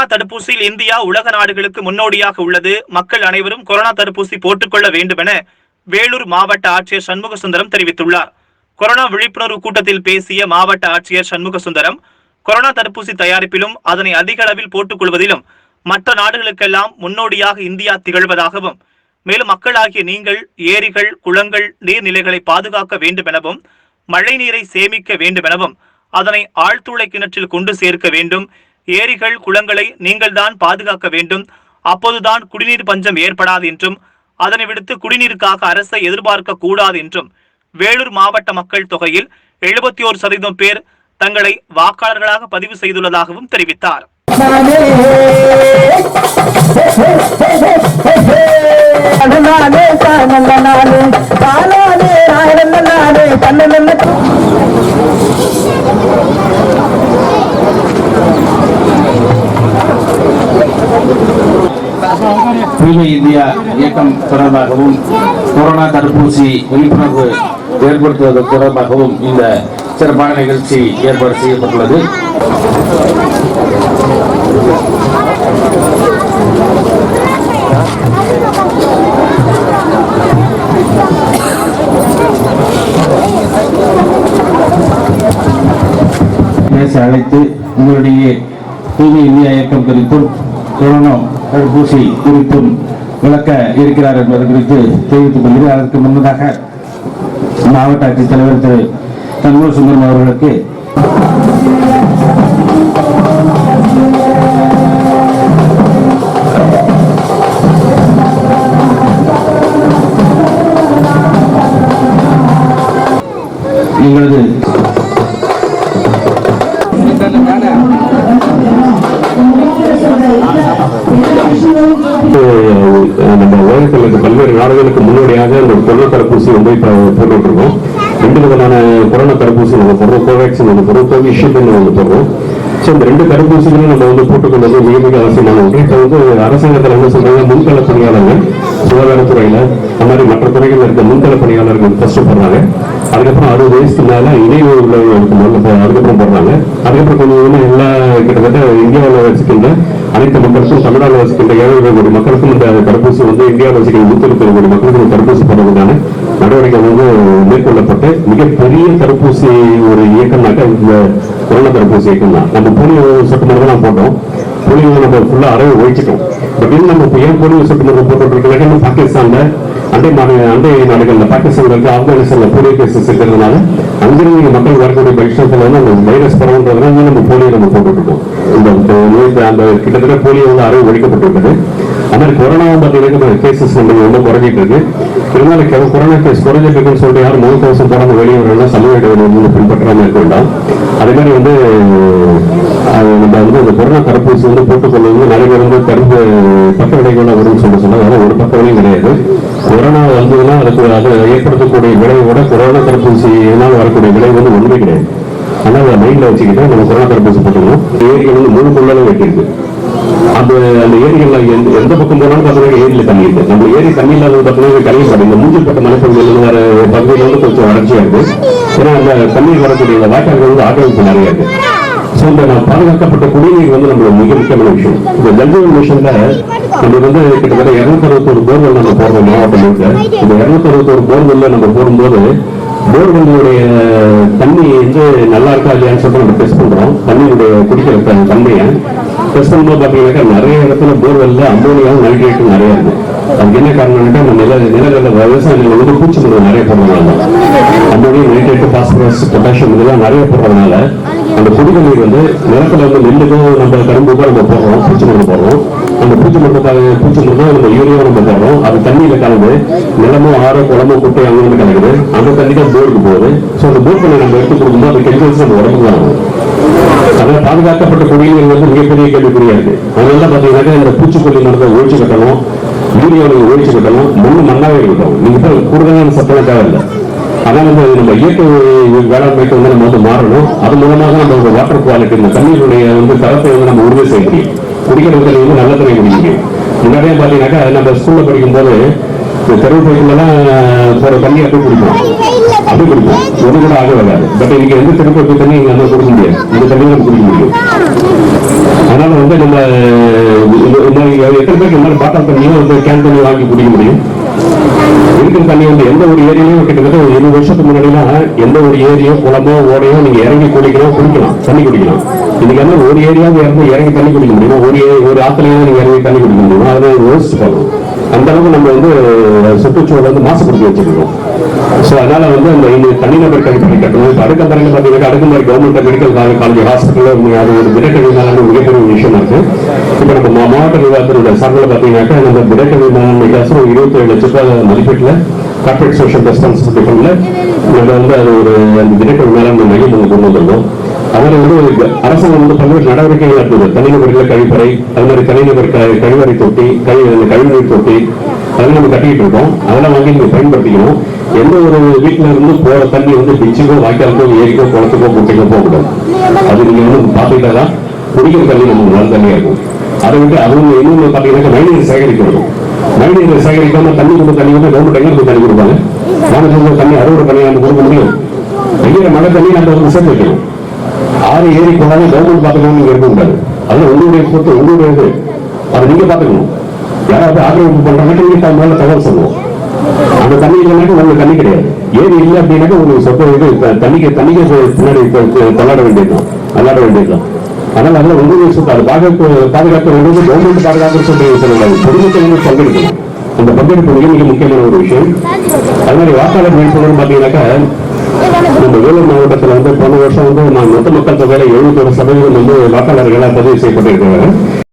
Corona தடுப்பூசியில் India உலக நாடுகளுக்கு முன்னோடியாக உள்ளது. மக்கள் அனைவரும் கொரோனா தடுப்பூசி போட்டுக்கொள்ள வேண்டும் என வேலூர் மாவட்ட ஆட்சியர் சண்முக சுந்தரம் தெரிவித்துள்ளார். கொரோனா விழிப்புணர்வு கூட்டத்தில் பேசிய மாவட்ட ஆட்சியர் சண்முக சுந்தரம் கொரோனா தடுப்பூசி தயாரிப்பிலும் அதனை அதிக அளவில் போட்டுக் கொள்வதிலும் மற்ற நாடுகளுக்கெல்லாம் முன்னோடியாக இந்தியா திகழ்வதாகவும் மேலும் மக்களாகிய நீங்கள் ஏரிகள் குளங்கள் நீர்நிலைகளை பாதுகாக்க வேண்டும் எனவும் மழை நீரை சேமிக்க வேண்டும் எனவும் அதனை ஆழ்துளை கிணற்றில் கொண்டு சேர்க்க வேண்டும். ஏரிகள் குளங்களை நீங்கள்தான் பாதுகாக்க வேண்டும். அப்போதுதான் குடிநீர் பஞ்சம் ஏற்படாது என்றும் அதனை விடுத்து குடிநீருக்காக அரசை எதிர்பார்க்க கூடாது என்றும் வேலூர் மாவட்ட மக்கள் தொகையில் எழுபத்தி ஓரு சதவீதம் பேர் தங்களை வாக்காளர்களாக பதிவு செய்துள்ளதாகவும் தெரிவித்தார். நானே தூய்மை இந்தியா இயக்கம் தொடர்பாகவும் கொரோனா தடுப்பூசி விழிப்புணர்வு ஏற்படுத்துவது தொடர்பாகவும் இந்த சிறப்பான நிகழ்ச்சி ஏற்பாடு செய்யப்பட்டுள்ளது. பேச அழைத்து உங்களுடைய தூய்மை இந்தியா இயக்கம் குறித்தும் கொரோனா தடுப்பூசி குறித்தும் விளக்க இருக்கிறார் என்பது குறித்து தெரிவித்துக் கொள்கிறேன். அதற்கு முன்னதாக மாவட்ட ஆட்சித்தலைவர் திரு. தன்மூர் சுந்தரம் அவர்களுக்கு எங்களது தேர்தலுக்கு முன்னோடியாக இந்த கொரோனா தடுப்பூசி வந்து இப்போ போட்டுட்டு இருக்கோம் ரெண்டு விதமான கொரோனா தடுப்பூசி நம்ம போடுறோம். கோவேக்சின் நம்ம போடுறோம். கோவிஷீல்டு நம்ம போடுறோம். ஸோ இந்த ரெண்டு தடுப்பூசிகளும் நம்ம வந்து போட்டுக்கொண்டது மிக மிக அவசியமான ஒன்று. இப்போ வந்து அரசாங்கத்தில் என்ன சொல்றாங்க? முன்கள பணியாளர்கள் சுகாதாரத்துறையில அந்த மாதிரி மற்ற துறைகளில் இருக்க முன்கள பணியாளர்கள் கஷ்டப்படுறாங்க அதுக்கப்புறம் அறுபது வயசுக்கு மேல இணைவு உள்ளவர்களுக்கு அதுக்கப்புறம் போடுறாங்க. அதுக்கப்புறம் கொஞ்சம் எல்லா கிட்டத்தட்ட இந்தியாவில் வச்சுக்கின்ற அனைத்து மக்களுக்கும் தமிழ்நாடு வசிக்கின்ற ஏழு மக்களுக்கும் இந்த தடுப்பூசி வந்து இந்தியாவில் வசிக்கிற நூத்தி இருபத்தி மக்களுக்கும் தடுப்பூசி போடுறதுக்கான நடவடிக்கை வந்து மேற்கொள்ளப்பட்டு மிகப்பெரிய தடுப்பூசி ஒரு இயக்கம்னாக்கா இந்த கொரோனா தடுப்பூசி இயக்கம் தான் நம்ம போலியோ சொட்டு மருந்து தான் போட்டோம். போலியோ நம்ம ஃபுல்லாக அறவே ஒழிச்சிட்டோம். பட் இன்னும் நம்ம இப்போ ஏன் போலியோ சொட்டு மருந்து போட்டுருக்கலாம் பாகிஸ்தானில் அண்டை மாநில அண்டை நாடுகளில் பாகிஸ்தான்ல இருக்க ஆப்கானிஸ்தானில் போலியோ கேசஸ் இருக்கிறதுனால அங்கிருந்து மக்கள் வரக்கூடிய பட்சத்துல வந்து அந்த வைரஸ் பரவுன்றதுனால இன்னும் நம்ம போலியோ போலியோ வந்து அறிவு ஒழிக்கப்பட்டிருக்குது. அந்த மாதிரி கொரோனா பார்த்தீங்கன்னா கேசஸ் வந்து ரொம்ப குறைஞ்சிட்டு இருக்கு இருந்தாலும் கொரோனா கேஸ் குறைஞ்சிட்டு இருக்குன்னு சொல்லிட்டு யாரும் முகக்கவசம் கவசம் போடாம வெளியே வரலாம் சமூக இடைவெளி வந்து பின்பற்றாமல் இருக்க வேண்டாம் அதே மாதிரி வந்து நம்ம வந்து இந்த கொரோனா தடுப்பூசி வந்து போட்டுக்கொள்ள வந்து நிறைய பேர் வந்து கரும்பு பக்க விடைகள் வரும்னு சொல்லி சொன்னால் அதெல்லாம் ஒரு பக்க விலையும் கிடையாது. கொரோனா வந்ததுன்னா அதுக்கு அது ஏற்படுத்தக்கூடிய விளைவோட கொரோனா தடுப்பூசி இதனால் வரக்கூடிய விளைவு வந்து ஒன்றுமே கிடையாது. ஆனால் அதை மைண்ட்ல வச்சுக்கிட்டு நம்ம கொரோனா தடுப்பூசி போட்டுக்கணும் ஏரிகள் வந்து முழு கொள்ளலும் வெட்டிருக்கு அந்த அந்த ஏரிகள் எந்த எந்த பக்கம் போனாலும் பார்த்தீங்கன்னா ஏரியில தண்ணி இருக்கு. நம்ம ஏரி தண்ணி இல்லாத பார்த்தீங்கன்னா கழிவுப்பாடு இந்த மூஞ்சல் பட்ட மலைப்பகுதியில் வர பகுதியில் வந்து கொஞ்சம் வளர்ச்சியா இருக்கு. ஏன்னா அந்த தண்ணீர் வரக்கூடிய வாய்க்கால்கள் வந்து ஆக்கிரமிப்பு நிறைய இருக்கு. ஸோ இந்த நான் பாதுகாக்கப்பட்ட குடிநீர் வந்து நம்மளோட மிக முக்கியமான விஷயம். இந்த ஜல்ஜீவன் மிஷன்ல நம்ம வந்து கிட்டத்தட்ட இருநூத்தி அறுபத்தோரு போர்வெல் நம்ம போடுறோம் மாவட்டம் முழுக்க இந்த இருநூத்தி அறுபத்தோரு போர்வெல்ல நம்ம போடும்போது போர்வெல்லுடைய தண்ணி வந்து நல்லா இருக்கா இல்லையான்னு சொல்லிட்டு நம்ம டெஸ்ட் பண்றோம். தண்ணியுடைய குடிக்கிற தன்மையை டெஸ்ட் பண்ணும்போது பார்த்தீங்கன்னாக்கா நிறைய இடத்துல போர்வெல்ல அம்மோனியாவும் நைட்ரேட்டும் நிறைய இருக்கு. அதுக்கு என்ன காரணம்னாக்கா நம்ம நில நிலங்களில் விவசாயிகள் வந்து பூச்சி மருந்து நிறைய போடுறதுனால அம்மோனியம் நைட்ரேட்டு பாஸ்பரஸ் பொட்டாசியம் இதெல்லாம் நிறைய போடுறதுனால அந்த குடிநீர் நீர் வந்து நிலத்துல வந்து நெல்லுக்கும் நம்ம கரும்புக்கும் நம்ம போடுறோம் பூச்சி மருந்து போடுறோம். அந்த பூச்சி மருந்துக்காக பூச்சி மருந்து நம்ம யூரியா நம்ம போடுறோம். அது தண்ணியில கலந்து நிலமும் ஆறோ குளமும் குட்டை அங்க கலக்குது. அந்த தண்ணி தான் போருக்கு போகுது. ஸோ அந்த போர் தண்ணி நம்ம எடுத்து கொடுக்கும்போது அந்த கெமிக்கல்ஸ் நம்ம உடம்புக்கு ஆகும் அதனால பாதுகாக்கப்பட்ட குடிநீர் வந்து மிகப்பெரிய கேள்விக்குறியா இருக்கு. அதனால பாத்தீங்கன்னாக்கா இந்த பூச்சிக்கொல்லி மருந்தை ஒழிச்சு கட்டணும் யூரியாவை ஒழிச்சு கட்டணும். மண்ணு மண்ணாவே இருக்கட்டும். நீங்க கூடுதலான சத்தம் தேவையில்லை. அதனால வந்து நம்ம இயற்கை வேளாண்மைக்கு வந்து நம்ம வந்து மாறணும். அது மூலமாக நம்ம வாட்டர் குவாலிட்டி இந்த தண்ணீருடைய வந்து தரத்தை வந்து நம்ம உறுதி செய்ய முடியும் குடிக்கிற தண்ணி வந்து நல்ல தண்ணி குடிக்க முன்னாடியே பார்த்தீங்கன்னாக்கா நம்ம ஸ்கூல்ல படிக்கும்போது இந்த தெருவு பகுதியிலலாம் போற தண்ணி அப்படி குடிப்போம். அப்படி குடிப்போம். ஒன்று கூட ஆக வராது. பட் இன்னைக்கு எந்த திருப்பதி தண்ணி இங்க வந்து கொடுக்க முடியாது. இந்த தண்ணி நம்ம குடிக்க முடியும். அதனால வந்து நம்ம எத்தனை பேருக்கு இந்த மாதிரி பாட்டில் தண்ணியும் வந்து கேன் தண்ணி வாங்கி குடிக்க முடியும்? இருக்கிற தண்ணி வந்து எந்த ஒரு ஏரியிலையும் கிட்டத்தட்ட ஒரு இருபது வருஷத்துக்கு முன்னாடிலாம் எந்த ஒரு ஏரியோ குளமோ ஓடையோ நீங்க இறங்கி குடிக்கலாம் குடிக்கலாம் தண்ணி குடிக்கலாம். இன்னைக்கு வந்து ஒரு ஏரியாவது இறங்கி இறங்கி தண்ணி குடிக்க முடியுமா? ஒரு ஒரு ஆத்துலயும் நீங்க இறங்கி தண்ணி குடிக்க முடியுமா? அதை யோசிச்சு பார்க்கணும் அந்த அளவுக்கு நம்ம வந்து சுற்றுச்சூழல் வந்து மாசுபடுத்தி வச்சிருக்கோம். ஸோ அதனால வந்து அந்த இந்த தனிநபர் கழிப்பறை கட்டணும் இப்போ தரங்க பார்த்தீங்கன்னா அடுக்குமாரி கவர்மெண்ட் மெடிக்கல் காலேஜ் ஹாஸ்பிட்டல் அது ஒரு மிரட்டல் மிகப்பெரிய விஷயமா இருக்கு. இப்போ நம்ம மாவட்ட நிர்வாகத்தினுடைய சார்பில் பார்த்தீங்கன்னாக்கா நம்ம திடக்கல் மேலாண்மைக்காக ஒரு இருபத்தி ஏழு லட்ச ரூபாய் மதிப்பீட்டில் கார்பரேட் சோஷியல் ரெஸ்பான்சிபிலிட்டி ஃபண்டில் நம்ம வந்து அது ஒரு அந்த விடக்க மேலாண்மை மையம் நம்ம கொண்டு வந்திருந்தோம். அதில் வந்து அரசாங்கம் வந்து பல்வேறு நடவடிக்கைகள் இருந்தது தனிநபர்கள் கழிப்பறை அது மாதிரி தனிநபர் கழிவறை தொட்டி கழி அந்த கழிவுநீர் தொட்டி அதெல்லாம் நம்ம கட்டிக்கிட்டு இருக்கோம். அதெல்லாம் வாங்கி நீங்கள் பயன்படுத்திக்கணும். எந்த ஒரு வீட்டுல இருந்து போகிற தண்ணி வந்து பிச்சுக்கோ வாய்க்காலுக்கோ ஏரிக்கோ குளத்துக்கோ குட்டைக்கோ போகக்கூடாது. அது நீங்க வந்து பார்த்துக்கிட்டா தான் குடிக்கிற தண்ணி நமக்கு நல்ல தண்ணியாக இருக்கும். அதை விட்டு அவங்க இன்னொன்று பார்த்தீங்கன்னா மழைநீர் சேகரிக்கணும் மழைநீர் சேகரிக்காம தண்ணி கொண்டு தண்ணி வந்து கவர்மெண்ட் எங்க தண்ணி கொடுப்பாங்க. கிராமத்துல தண்ணி அறுவடை பண்ணி நம்ம கொடுக்க முடியும். பெய்கிற மழை தண்ணி நம்ம வந்து சேர்த்து வைக்கணும். ஆறு ஏரி போனாலும் கவர்மெண்ட் பார்த்துக்கணும் நீங்க இருக்க முடியாது அது உங்களுடைய சொத்து உங்களுடைய இது. அதை நீங்க பார்த்துக்கணும். யாராவது ஆக்கிரமிப்பு பண்றாங்க நீங்க மேல தகவல் சொல்லுவோம். அந்த தண்ணி இல்லைனாக்க உங்களுக்கு தண்ணி கிடையாது. ஏரி இல்லை அப்படின்னாக்க உங்களுக்கு சொத்த இது த- தண்ணிக்கு தண்ணிக்கு பி- பின்னாடி கொ- கொண்டாட வேண்டியதுதான் தான். வேண்டியதுதான் அதனால அதில் உங்களுடைய சொத்து பாதுகாப்பு பாதுகாக்க கவர்மெண்ட் பாதுகாப்பு சொல்லி சொல்லக்கூடாது பொதுமக்கள் பங்கெடுக்கணும். அந்த பங்கெடுப்பு மிக மிக முக்கியமான ஒரு விஷயம். அது மாதிரி வாக்காளர் விழிப்புணர்வு பார்த்தீங்கன்னாக்கா நம்ம வேலூர் மாவட்டத்தில் வந்து போன வருஷம் வந்து நான் மொத்த மக்கள் தொகையில எழுபத்தொரு சதவீதம் வந்து வாக்காளர்களாக பதிவு செய்யப்பட்டிருக்கிறாங்க